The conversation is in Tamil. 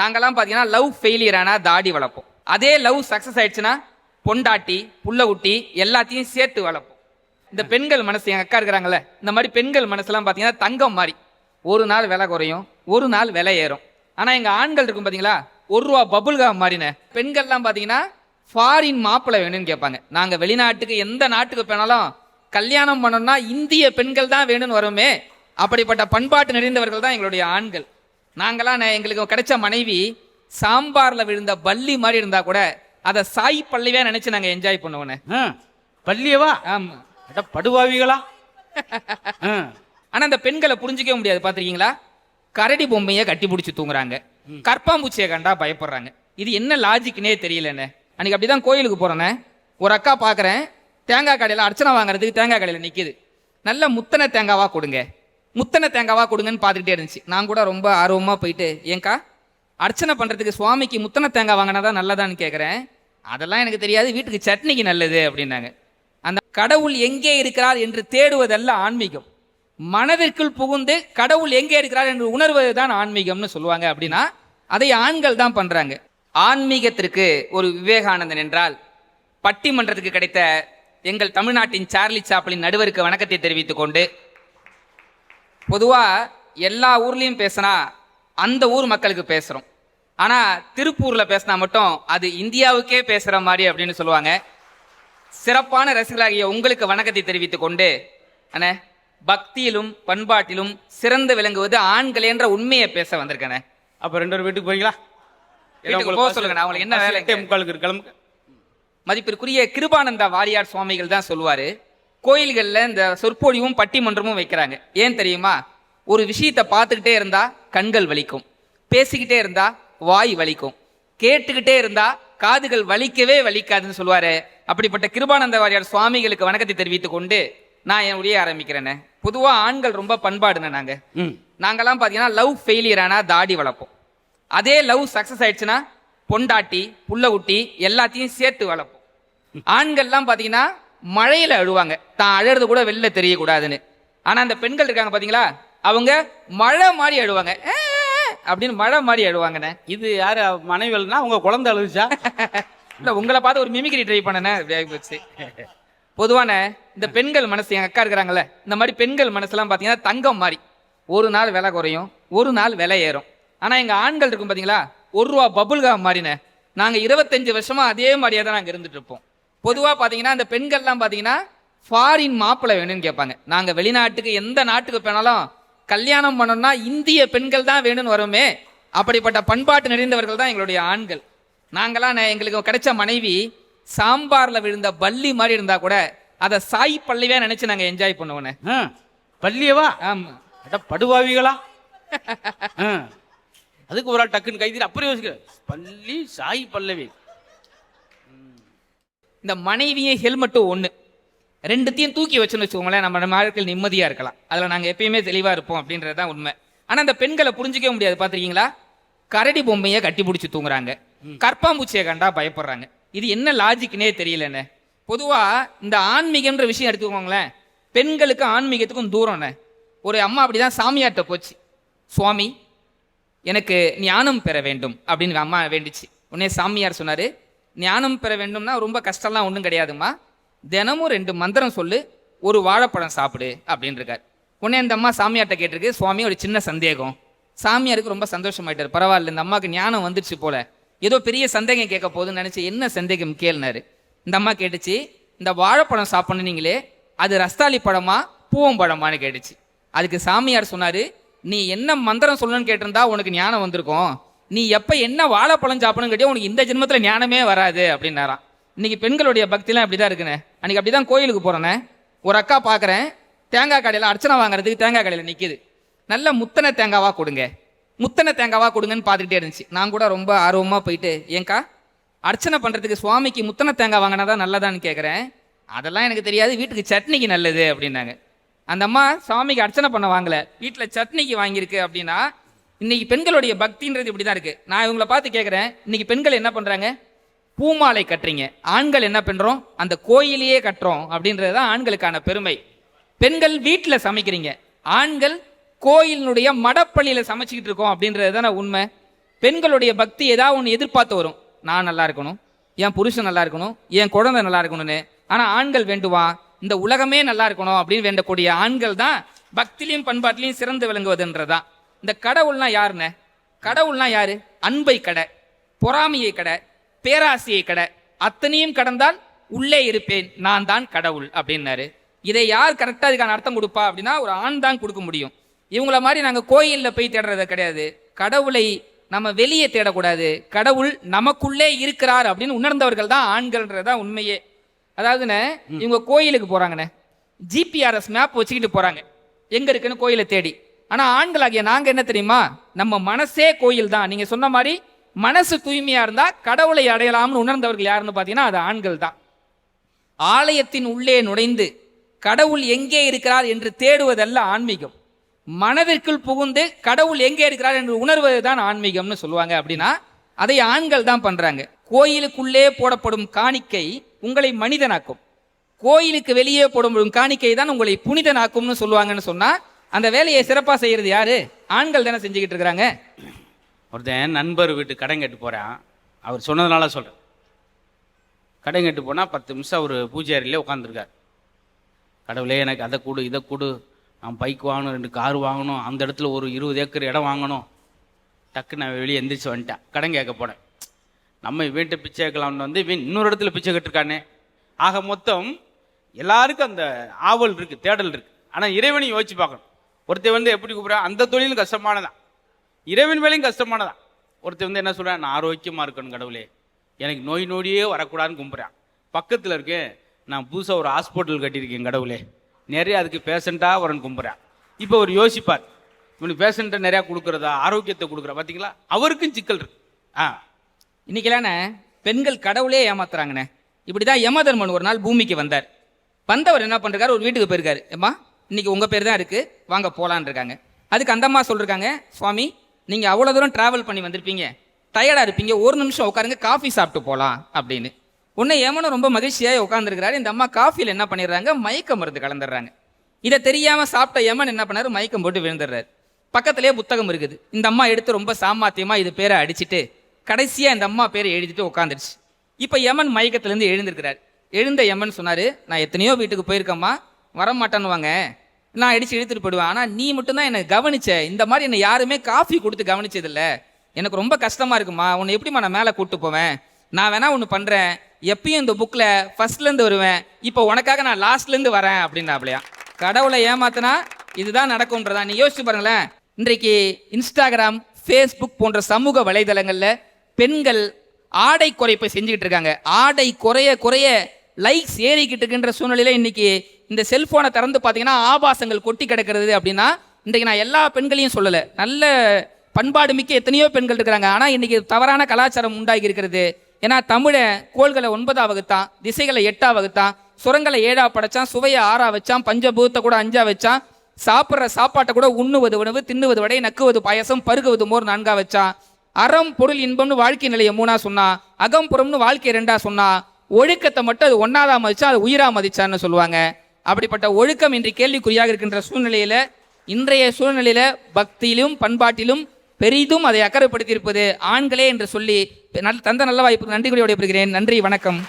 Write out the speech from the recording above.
நாங்கெல்லாம் பார்த்தீங்கன்னா லவ் ஃபெயிலியர் ஆனால் தாடி வளர்ப்போம். அதே லவ் சக்ஸஸ் ஆயிடுச்சுன்னா பொண்டாட்டி புள்ள குட்டி எல்லாத்தையும் சேர்த்து வளர்ப்போம். இந்த பெண்கள் மனசு எங்கள் அக்கா இருக்கிறாங்கல்ல இந்த மாதிரி பெண்கள் மனசுலாம் பார்த்தீங்கன்னா தங்கம் மாதிரி. ஒரு நாள் விலை குறையும் ஒரு நாள் விலை ஏறும். ஆனால் எங்கள் ஆண்கள் இருக்கும் பார்த்தீங்களா ஒரு ரூபா பபுல்கா மாறின பெண்கள்லாம் பார்த்தீங்கன்னா ஃபாரின் மாப்பிள்ளை வேணும்னு கேட்பாங்க. நாங்கள் வெளிநாட்டுக்கு எந்த நாட்டுக்கு போனாலும் கல்யாணம் பண்ணோம்னா இந்திய பெண்கள் தான் வேணும்னு வருமே. அப்படிப்பட்ட பண்பாட்டு நிறைந்தவர்கள் தான் எங்களுடைய ஆண்கள். நாங்களாம் எங்களுக்கு கிடைச்ச மனைவி சாம்பார்ல விழுந்த பல்லி மாதிரி இருந்தா கூட அதை சாய் பல்லிவே நினைச்சு நாங்க என்ஜாய் பண்ணுவோண்ணே ஆ, பள்ளியவா ஆமா. அட படுவாவிகளா? ஆ, ஆனா அந்த பெண்களை புரிஞ்சிக்கவே முடியாது பாத்திருக்கீங்களா? கரடி பொம்மையை கட்டி பிடிச்சி தூங்குறாங்க. கற்பாம்பூச்சியை கண்டா பயப்படுறாங்க. இது என்ன லாஜிக்னே தெரியலண்ணே. அன்னைக்கு அப்படிதான் கோயிலுக்கு போறேனே ஒரு அக்கா பார்க்கறேன் தேங்காய் கடையில் அர்ச்சனை வாங்குறதுக்கு தேங்காய் கடையில் நிக்குது. நல்ல முத்தனை தேங்காவா கொடுங்க. முத்தனை தேங்காவாக கொடுங்கன்னு பார்த்துக்கிட்டே இருந்துச்சு. நான் கூட ரொம்ப ஆர்வமாக போயிட்டு ஏங்கா அர்ச்சனை பண்ணுறதுக்கு சுவாமிக்கு முத்தனை தேங்காய் வாங்கினா தான் நல்லதான்னு கேட்குறேன் அதெல்லாம் எனக்கு தெரியாது வீட்டுக்கு சட்னிக்கு நல்லது அப்படின்னாங்க. அந்த கடவுள் எங்கே இருக்கிறார் என்று தேடுவதல்ல ஆன்மீகம். மனதிற்குள் புகுந்து கடவுள் எங்கே இருக்கிறார் என்று உணர்வது தான் ஆன்மீகம்னு சொல்லுவாங்க அப்படின்னா அதை ஆண்கள் தான் பண்ணுறாங்க ஆன்மீகத்திற்கு ஒரு விவேகானந்தன் என்றால் பட்டிமன்றத்துக்கு கிடைத்த எங்கள் தமிழ்நாட்டின் சார்லி சாப்பிளின் நடுவருக்கு வணக்கத்தை தெரிவித்துக் கொண்டு பொதுவா எல்லா ஊர்லயும் பேசினா அந்த ஊர் மக்களுக்கு பேசுறோம். ஆனா திருப்பூர்ல பேசினா மட்டும் அது இந்தியாவுக்கே பேசுற மாதிரி அப்படின்னு சொல்லுவாங்க. சிறப்பான ரசிகர்களாகிய உங்களுக்கு வணக்கத்தை தெரிவித்துக் கொண்டு அண்ணே பக்தியிலும் பண்பாட்டிலும் சிறந்து விளங்குவது ஆண்கள் என்ற உண்மையை பேச வந்திருக்கேனே. அப்ப ரெண்டு பேரும் வீட்டுக்கு போறீங்களா? போக சொல்லுங்க அவங்களுக்கு என்ன வேலை முக்காலுக்கு மதிப்பிற்குரிய கிருபானந்தா வாரியார் சுவாமிகள் தான் சொல்லுவாரு. கோயில்களில் இந்த சொற்பொழிவும் பட்டிமன்றமும் வைக்கிறாங்க. ஏன் தெரியுமா? ஒரு விஷயத்தை பார்த்துக்கிட்டே இருந்தா கண்கள் வலிக்கும். பேசிக்கிட்டே இருந்தா வாய் வலிக்கும். கேட்டுக்கிட்டே இருந்தா காதுகள் வலிக்கவே வலிக்காதுன்னு சொல்லுவாரு. அப்படிப்பட்ட கிருபானந்த வாரியார் சுவாமிகளுக்கு வணக்கத்தை தெரிவித்துக் கொண்டு நான் என் உரையை ஆரம்பிக்கிறேனே. பொதுவா ஆண்கள் ரொம்ப பண்பாடுன நாங்க. ம். நாங்கெல்லாம் பார்த்தீங்கன்னா லவ் ஃபெயிலியர் ஆனால் தாடி வளர்ப்போம். அதே லவ் சக்ஸஸ் ஆயிடுச்சுன்னா பொண்டாட்டி புள்ள குட்டி எல்லாத்தையும் சேர்த்து வளர்ப்போம். ஆண்கள்லாம் பார்த்தீங்கன்னா மழையில அழுவாங்க. தான் அழறது கூட வெளில தெரியக்கூடாதுன்னு. ஆனால் அந்த பெண்கள் இருக்காங்க பார்த்தீங்களா அவங்க மழை மாதிரி அழுவாங்க. அப்படின்னு மழை மாதிரி அழுவாங்கண்ணே. இது யாரு? மனைவினா உங்க குழந்தை அழுதுச்சா இல்லை உங்களை பார்த்து ஒரு மிமிக்ரி ட்ரை பண்ணனே போச்சு பொதுவான இந்த பெண்கள் மனசு எங்கள் அக்கா இருக்கிறாங்கல்ல இந்த மாதிரி பெண்கள் மனசுலாம் பார்த்தீங்கன்னா தங்கம் மாதிரி. ஒரு நாள் விலை குறையும் ஒரு நாள் விலை ஏறும். ஆனால் எங்கள் ஆண்கள் இருக்கும் பார்த்தீங்களா ஒரு ரூபா பபுள்கா மாதிரினே நாங்கள் இருபத்தஞ்சு வருஷமா அதே மாதிரியே தான் நாங்கள் இருந்துட்டு இருப்போம். பொதுவாக பார்த்தீங்கன்னா இந்த பெண்கள்லாம் பார்த்தீங்கன்னா ஃபாரின் மாப்பிள்ளை வேணும்னு கேட்பாங்க. நாங்கள் வெளிநாட்டுக்கு எந்த நாட்டுக்கு போனாலும் கல்யாணம் பண்ணோம்னா இந்திய பெண்கள் தான் வேணும்னு வருமே. அப்படிப்பட்ட பண்பாட்டு நிறைந்தவர்கள் தான் எங்களுடைய ஆண்கள். நாங்களாம் எங்களுக்கு கிடைச்ச மனைவி சாம்பார்ல விழுந்த பல்லி மாதிரி இருந்தா கூட அதை சாய் பல்லிவே நினைச்சு நாங்க என்ஜாய் பண்ணுவோண்ணே ஆ, பள்ளியவா ஆமா. அட படுவாவிகளா? அதுக்கு ஒரு ஆள் டக்குன்னு கைதி அப்புறம் யோசிக்கிற பள்ளி சாய் பல்லவி. இந்த மனைவியும் ஹெல்மெட்டும் ஒண்ணு. ரெண்டுத்தையும் தூக்கி வச்சுன்னு வச்சுக்கோங்களேன் நம்ம வாழ்க்கையில் நிம்மதியா இருக்கலாம். அதுல நாங்க எப்பயுமே தெளிவா இருப்போம் அப்படின்றது தான் உண்மை. ஆனா இந்த பெண்களை புரிஞ்சிக்கவே முடியாது பாத்திருக்கீங்களா? கரடி பொம்மையை கட்டி பிடிச்சி தூங்குறாங்க. கற்பாம்பூச்சியை கண்டா பயப்படுறாங்க. இது என்ன லாஜிக்னே தெரியலண்ணே பொதுவா இந்த ஆன்மீகம்ன்ற விஷயம் எடுத்துக்கோங்களேன். பெண்களுக்கும் ஆன்மீகத்துக்கும் தூரம்ண்ணே ஒரு அம்மா அப்படிதான் சாமியார்ட்ட போச்சு. சுவாமி எனக்கு ஞானம் பெற வேண்டும் அப்படின்னு அம்மா வேண்டிச்சு. உடனே சாமியார் சொன்னாரு ஞானம் பெற வேண்டும்னா ரொம்ப கஷ்டம்லாம் ஒன்றும் கிடையாதும்மா. தினமும் ரெண்டு மந்திரம் சொல்லு ஒரு வாழைப்பழம் சாப்பிடு அப்படின்னு இருக்கார் உடனே இந்த அம்மா சாமியார்ட்ட கேட்டிருக்கு சுவாமி ஒரு சின்ன சந்தேகம். சாமியாருக்கு ரொம்ப சந்தோஷமாயிட்டார். பரவாயில்ல இந்த அம்மாவுக்கு ஞானம் வந்துடுச்சு போல. ஏதோ பெரிய சந்தேகம் கேட்க போகுதுன்னு நினச்சி என்ன சந்தேகம் கேள்னாரு. இந்த அம்மா கேட்டுச்சு இந்த வாழைப்பழம் சாப்பிடுனீங்களே அது ரஸ்தாலி பழமா பூவம் பழமான்னு கேட்டுச்சு. அதுக்கு சாமியார் சொன்னார் நீ என்ன மந்திரம் சொல்லணும்னு கேட்டிருந்தா உனக்கு ஞானம் வந்திருக்கும். நீ எப்போ என்ன வாழைப்பழம் சாப்பிடணும் கேட்டியா உனக்கு இந்த ஜென்மத்தில் ஞானமே வராது அப்படின்னாராம். இன்னைக்கு பெண்களுடைய பக்திலாம் அப்படிதான் இருக்குண்ணே. அன்னைக்கு அப்படிதான் கோயிலுக்கு போகிறேண்ணே ஒரு அக்கா பார்க்குறேன் தேங்காய் கடையில் அர்ச்சனை வாங்குறதுக்கு தேங்காய் கடையில் நிற்கிது நல்ல முத்தனை தேங்காவாக கொடுங்க. முத்தனை தேங்காவாக கொடுங்கன்னு பார்த்துக்கிட்டே இருந்துச்சு. நான் கூட ரொம்ப ஆர்வமாக போயிட்டு ஏங்கா அர்ச்சனை பண்ணுறதுக்கு சுவாமிக்கு முத்தனை தேங்காய் வாங்கினா தான் நல்லதான்னு கேட்குறேன் அதெல்லாம் எனக்கு தெரியாது வீட்டுக்கு சட்னிக்கு நல்லது அப்படின்னாங்க. அந்த அம்மா சுவாமிக்கு அர்ச்சனை பண்ண வாங்கல. வீட்டில் சட்னிக்கு வாங்கியிருக்கு அப்படின்னா இன்னைக்கு பெண்களுடைய பக்தின்றது இப்படி தான் இருக்குது நான் இவங்களை பார்த்து கேட்குறேன் இன்னைக்கு பெண்கள் என்ன பண்ணுறாங்க பூமாலை கட்டுறீங்க. ஆண்கள் என்ன பண்ணுறோம் அந்த கோயிலையே கட்டுறோம். அப்படின்றது தான் ஆண்களுக்கான பெருமை. பெண்கள் வீட்டில் சமைக்கிறீங்க. ஆண்கள் கோயிலினுடைய மடப்பள்ளியில் சமைச்சிக்கிட்டு இருக்கோம் அப்படின்றது தானே உண்மை. பெண்களுடைய பக்தி ஏதாவது ஒன்று எதிர்பார்த்து வரும். நான் நல்லா இருக்கணும். என் புருஷன் நல்லா இருக்கணும். என் குழந்தை நல்லா இருக்கணும்னு. ஆனால் ஆண்கள் வேண்டுவான் இந்த உலகமே நல்லா இருக்கணும் அப்படின்னு வேண்டக்கூடிய ஆண்கள் தான் பக்திலையும் பண்பாட்டிலையும் சிறந்து விளங்குவதுன்றதான். இந்த கடவுள்னா யாருண்ணே கடவுள்னா யாரு? அன்பை கடை பொறாமையை கடை பேராசையை கடை. அத்தனையும் கடந்தால் உள்ளே இருப்பேன் நான் தான் கடவுள் அப்படின்னாரு. இதை யார் கரெக்டாக இதுக்கான அர்த்தம் கொடுப்பா அப்படின்னா ஒரு ஆண் தான் கொடுக்க முடியும். இவங்கள மாதிரி நாங்கள் கோயிலில் போய் தேடுறது கிடையாது. கடவுளை நம்ம வெளியே தேடக்கூடாது. கடவுள் நமக்குள்ளே இருக்கிறார் அப்படின்னு உணர்ந்தவர்கள் தான் ஆண்கள்ன்றதான் உண்மையே. அதாவதுண்ணே இவங்க கோயிலுக்கு போறாங்கண்ணே. ஜிபிஆர்எஸ் மேப் வச்சுக்கிட்டு போறாங்க. எங்க இருக்குன்னு கோயிலை தேடி. ஆனா ஆண்களாகிய நாங்க என்ன தெரியுமா? நம்ம மனசே கோயில் தான் நீங்க சொன்ன மாதிரி மனசு தூய்மையா இருந்தா கடவுளை அடையலாம்னு உணர்ந்தவர்கள் யாருன்னு பார்த்தீங்கன்னா அது ஆண்கள் தான். ஆலயத்தின் உள்ளே நுழைந்து கடவுள் எங்கே இருக்கிறார் என்று தேடுவதல்ல ஆன்மீகம். மனதிற்குள் புகுந்து கடவுள் எங்கே இருக்கிறார் என்று உணர்வது தான் ஆன்மீகம்னு சொல்லுவாங்க. அப்படின்னா அதை ஆண்கள் தான் பண்றாங்க. கோயிலுக்குள்ளே போடப்படும் காணிக்கை உங்களை மனிதனாக்கும். கோயிலுக்கு வெளியே போடப்படும் காணிக்கை தான் உங்களை புனிதனாக்கும்னு சொல்லுவாங்கன்னு சொன்னா அந்த வேலையை சிறப்பாக செய்கிறது யார்? ஆண்கள் தானே செஞ்சுக்கிட்டு இருக்கிறாங்க. ஒருத்தன் நண்பர் வீட்டு கடன் கேட்டு போகிறான் அவர் சொன்னதுனால சொல்கிறேன் கடன் கேட்டு போனால் பத்து நிமிஷம் அவர் பூஜாரியிலே உட்காந்துருக்கார் கடவுளே எனக்கு அதை கொடு இதை கொடு. நான் பைக் வாங்கணும் ரெண்டு கார் வாங்கணும் அந்த இடத்துல ஒரு இருபது ஏக்கர் இடம் வாங்கணும். டக்கு நான் வெளியே எந்திரிச்சு வந்துட்டேன். கடன் கேட்க போனேன். நம்ம வீட்டை பிச்சை கேட்கலாம்னு வந்து இவன் இன்னொரு இடத்துல பிச்சை கட்டிருக்கானே. ஆக மொத்தம் எல்லாருக்கும் அந்த ஆவல் இருக்குது தேடல் இருக்குது ஆனால் இறைவனையும் யோசிச்சு பார்க்கணும். ஒருத்தன் வந்து எப்படி கூப்பிட்றா? அந்த தொழிலும் கஷ்டமானதான். இறைவன் வேலையும் கஷ்டமானதான். ஒருத்தன் வந்து என்ன சொல்கிறான் நான் ஆரோக்கியமாக இருக்கணும் கடவுளே. எனக்கு நோய் நோடியே வரக்கூடாதுன்னு கும்பிட்றான் பக்கத்தில் இருக்கேன் நான் புதுசாக ஒரு ஹாஸ்பிட்டல் கட்டியிருக்கேன் கடவுளே. நிறைய அதுக்கு பேஷண்ட்டாக வரணும் கும்பிட்றான் இப்போ அவர் யோசிப்பார். இவனுக்கு பேஷண்ட்டை நிறையா கொடுக்குறதா? ஆரோக்கியத்தை கொடுக்குறா. பார்த்தீங்களா அவருக்கும் சிக்கல் இருக்கு. ஆ. இன்னைக்கெல்லாண்ணே பெண்கள் கடவுளே ஏமாத்துறாங்கண்ணே. இப்படிதான் யமதர்மன் ஒரு நாள் பூமிக்கு வந்தார். வந்தவர் என்ன பண்ணுறாரு ஒரு வீட்டுக்கு போயிருக்காரு. ஏம்மா? இன்னைக்கு உங்கள் பேர் தான் இருக்குது வாங்க போகலான் இருக்காங்க. அதுக்கு அந்த அம்மா சுவாமி நீங்கள் அவ்வளோ தூரம் ட்ராவல் பண்ணி வந்திருப்பீங்க. டயர்டாக இருப்பீங்க. ஒரு நிமிஷம் உட்காருங்க காஃபி சாப்பிட்டு போகலாம் அப்படின்னு. உன்னை ஏமனும் ரொம்ப மகிழ்ச்சியாக உட்காந்துருக்கிறாரு இந்த அம்மா காஃபியில் என்ன பண்ணிடுறாங்க மயக்க மருந்து கலந்துடுறாங்க. இதை தெரியாமல் சாப்பிட்ட யமன் என்ன பண்ணார் மயக்கம் போட்டு விழுந்துடுறாரு. பக்கத்துலேயே புத்தகம் இருக்குது. இந்த அம்மா எடுத்து ரொம்ப சாமாத்தியமாக இது பேரை அடிச்சிட்டு கடைசியாக இந்த அம்மா பேரை எழுதிட்டு உட்காந்துருச்சு இப்போ யமன் மயக்கத்துலேருந்து எழுந்திருக்கிறார். எழுந்த யமன் சொன்னார் நான் எத்தனையோ வீட்டுக்கு போயிருக்கேம்மா. வரமாட்டேன்னுவாங்க. நான் அடித்து இழுத்துட்டு போயிடுவேன். ஆனால் நீ மட்டும்தான் என்னை கவனிச்ச. இந்த மாதிரி என்னை யாருமே காஃபி கொடுத்து கவனிச்சதில்ல. எனக்கு ரொம்ப கஷ்டமாக இருக்குமா? உன்னை எப்படிம்மா நான் மேலே கூப்பிட்டு போவேன்? நான் வேணா ஒன்று பண்ணுறேன் எப்பயும் இந்த புக்கில் ஃபஸ்ட்லேருந்து வருவேன். இப்போ உனக்காக நான் லாஸ்ட்லேருந்து வரேன் அப்படின்னாப்லையா? கடவுளை ஏமாத்தினா இதுதான் நடக்கும்ன்றதா? நீ யோசிச்சு பாருங்களேன். இன்றைக்கு இன்ஸ்டாகிராம் ஃபேஸ்புக் போன்ற சமூக வலைதளங்களில் பெண்கள் ஆடை குறைப்பை செஞ்சுக்கிட்டு இருக்காங்க. ஆடை குறைய குறைய லைக்ஸ் ஏறிக்கிட்டு இருக்கின்ற சூழ்நிலையில் இன்றைக்கி இந்த செல்ஃபோனை திறந்து பார்த்தீங்கன்னா ஆபாசங்கள் கொட்டி கிடக்கிறது அப்படின்னா இன்றைக்கி நான் எல்லா பெண்களையும் சொல்லலை. நல்ல பண்பாடு மிக்க எத்தனையோ பெண்கள் இருக்கிறாங்க. ஆனால் இன்றைக்கி தவறான கலாச்சாரம் உண்டாகி இருக்கிறது ஏன்னா தமிழை கோள்களை ஒன்பதாக வகுத்தான் திசைகளை எட்டாக வகுத்தான் சுரங்களை ஏழா படைச்சான் சுவையை ஆறா வச்சான் பஞ்சபூத்தை கூட அஞ்சா வச்சான் சாப்பிட்ற சாப்பாட்டை கூட உண்ணுவது உணவு தின்னுவது வடை நக்குவது பாயசம் பருகுவது மோர் நான்கா வச்சான். அறம் பொருள் இன்பம்னு வாழ்க்கை நிலையை மூணா சொன்னா அகம்புறம்னு வாழ்க்கை ரெண்டா சொன்னா ஒழுக்கத்தை மட்டும் அது ஒன்னாதா மதிச்சா அது உயிரா மதிச்சான்னு சொல்லுவாங்க. அப்படிப்பட்ட ஒழுக்கம் இன்று கேள்விக்குறியாக இருக்கின்ற சூழ்நிலையில இன்றைய சூழ்நிலையில பக்தியிலும் பண்பாட்டிலும் பெரிதும் அதை அக்கறைப்படுத்தியிருப்பது ஆண்களே என்று சொல்லி நல்- தந்த நல்ல வாய்ப்புக்கு நன்றி கூறி விடைபெறுகிறேன். நன்றி வணக்கம்.